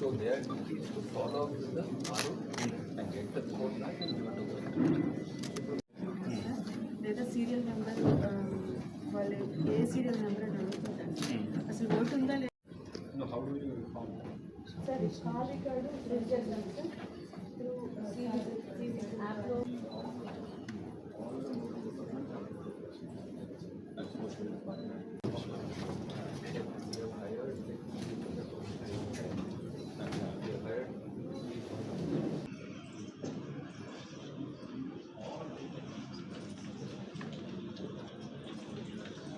So they are is to follow up with the RO and get the report back and give it. లేదా serial number వాళ్ళు ఏ serial number అని అడుగుతుంటారు అసలు vote ఉందా లేదా how do you inform? Sir call record చేస్తాం sir through uh,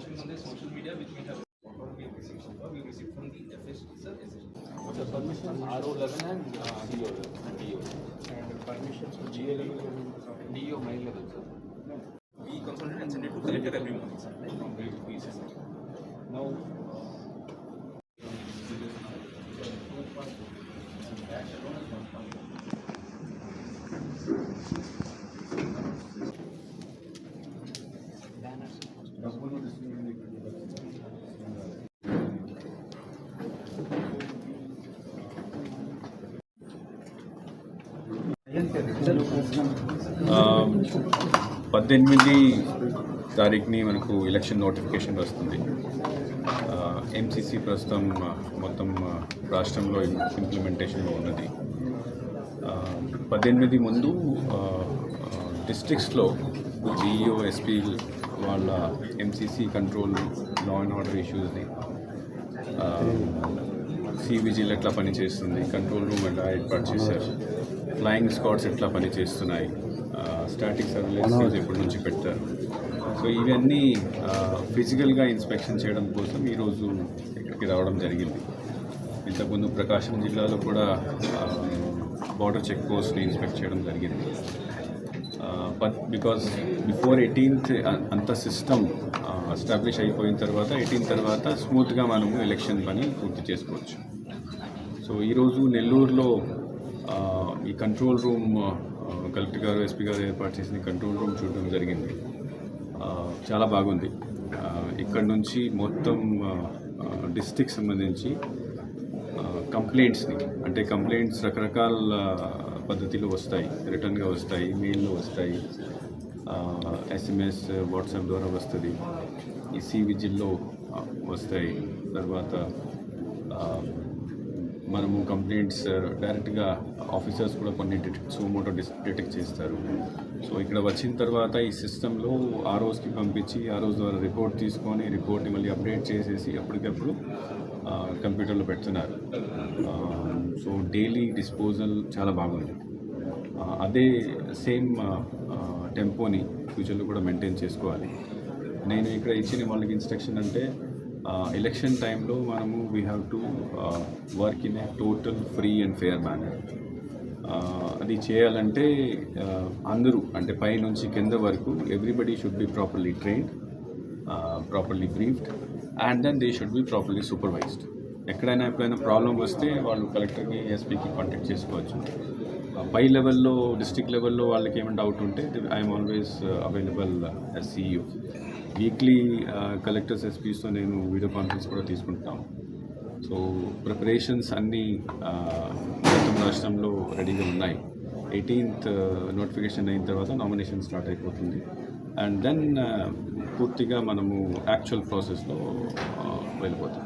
Are concentrating on the social media which we have. We have received so far, we received from the FS, sir, SSG. The permission RO level and uh, DO level and DO. And permissions for GA level and DO my level, sir. We consulted and sent it to collector every morning, sir. From it. Now, పద్దెనిమిది తారీఖుని మనకు election notification వస్తుంది. MCC ప్రస్తుతం మొత్తం రాష్ట్రంలో ఇంప్లిమెంటేషన్లో ఉన్నది. పద్దెనిమిది ముందు డిస్ట్రిక్ట్స్లో డిఈఓ ఎస్పీ వాళ్ళ MCC control law and order ఇష్యూస్ని C vigil ఎట్లా పనిచేస్తుంది? కంట్రోల్ రూమ్ ఎలా ఏర్పాటు చేశారు? ఫ్లయింగ్ స్క్వాడ్స్ ఎట్లా పనిచేస్తున్నాయి? స్టాటిక్ సర్వేలెన్స్ ఎప్పటి నుంచి పెట్టారు? సో ఇవన్నీ ఫిజికల్గా ఇన్స్పెక్షన్ చేయడం కోసం ఈరోజు ఇక్కడికి రావడం జరిగింది. ఇంతకుముందు ప్రకాశం జిల్లాలో కూడా బార్డర్ చెక్ పోస్ట్ని ఇన్స్పెక్ట్ చేయడం జరిగింది. బట్ బికాస్ బిఫోర్ ఎయిటీన్త్ అంత సిస్టమ్ ఎస్టాబ్లిష్ uh, అయిపోయిన తర్వాత ఎయిటీన్ తర్వాత స్మూత్గా మనము ఎలక్షన్ పని పూర్తి చేసుకోవచ్చు. సో ఈరోజు నెల్లూరులో uh, ఈ కంట్రోల్ రూమ్ uh, కలెక్టర్ గారు ఎస్పీ గారు ఏర్పాటు చేసిన కంట్రోల్ రూమ్ చూడడం జరిగింది. చాలా బాగుంది. ఇక్కడ నుంచి మొత్తం డిస్టిక్ సంబంధించి కంప్లైంట్స్ని అంటే కంప్లైంట్స్ రకరకాల పద్ధతిలో వస్తాయి రిటర్న్గా వస్తాయి మెయిల్లో వస్తాయి ఎస్ఎంఎస్ వాట్సాప్ ద్వారా వస్తుంది. ఈ సి విజిల్లో వస్తాయి. తర్వాత మనము కంప్లైంట్స్ uh, డైరెక్ట్గా ఆఫీసర్స్ కూడా కొన్ని డిటెక్ట్ సోమోటో డిస్ డిటెక్ట్ చేస్తారు. సో ఇక్కడ వచ్చిన తర్వాత ఈ సిస్టంలో ఆర్ఓస్కి పంపించి ఆర్ఓస్ ద్వారా రిపోర్ట్ తీసుకొని రిపోర్ట్ని మళ్ళీ అప్డేట్ చేసేసి అప్పటికప్పుడు కంప్యూటర్లో పెడుతున్నారు. సో డైలీ డిస్పోజల్ చాలా బాగుంది. అదే సేమ్ టెంపోని ఫ్యూచర్లో కూడా మెయింటైన్ చేసుకోవాలి. నేను ఇక్కడ ఇచ్చిన వాళ్ళకి ఇన్స్ట్రక్షన్ అంటే ఎలక్షన్ టైంలో మనము we have to work in a total free and fair manner అది చేయాలంటే అందరూ అంటే పై నుంచి కింద వరకు everybody should be properly trained properly briefed and then they should be properly supervised ఎక్కడైనా ఎప్పుడైనా ప్రాబ్లం వస్తే వాళ్ళు కలెక్టర్కి ఎస్పీకి కాంటాక్ట్ చేసుకోవచ్చు. పై లెవెల్లో డిస్ట్రిక్ట్ లెవెల్లో వాళ్ళకి ఏమైనా డౌట్ ఉంటే I'm always available as CEO weekly collectors ఎస్పీస్తో నేను వీడియో కాన్ఫరెన్స్ కూడా తీసుకుంటాను సో ప్రిపరేషన్స్ అన్నీ uh, మొత్తం రాష్ట్రంలో రెడీగా ఉన్నాయి. ఎయిటీన్త్ నోటిఫికేషన్ uh, అయిన తర్వాత నామినేషన్ స్టార్ట్ అయిపోతుంది. అండ్ దెన్ uh, పూర్తిగా మనము యాక్చువల్ ప్రాసెస్లో వెళ్ళిపోతాం.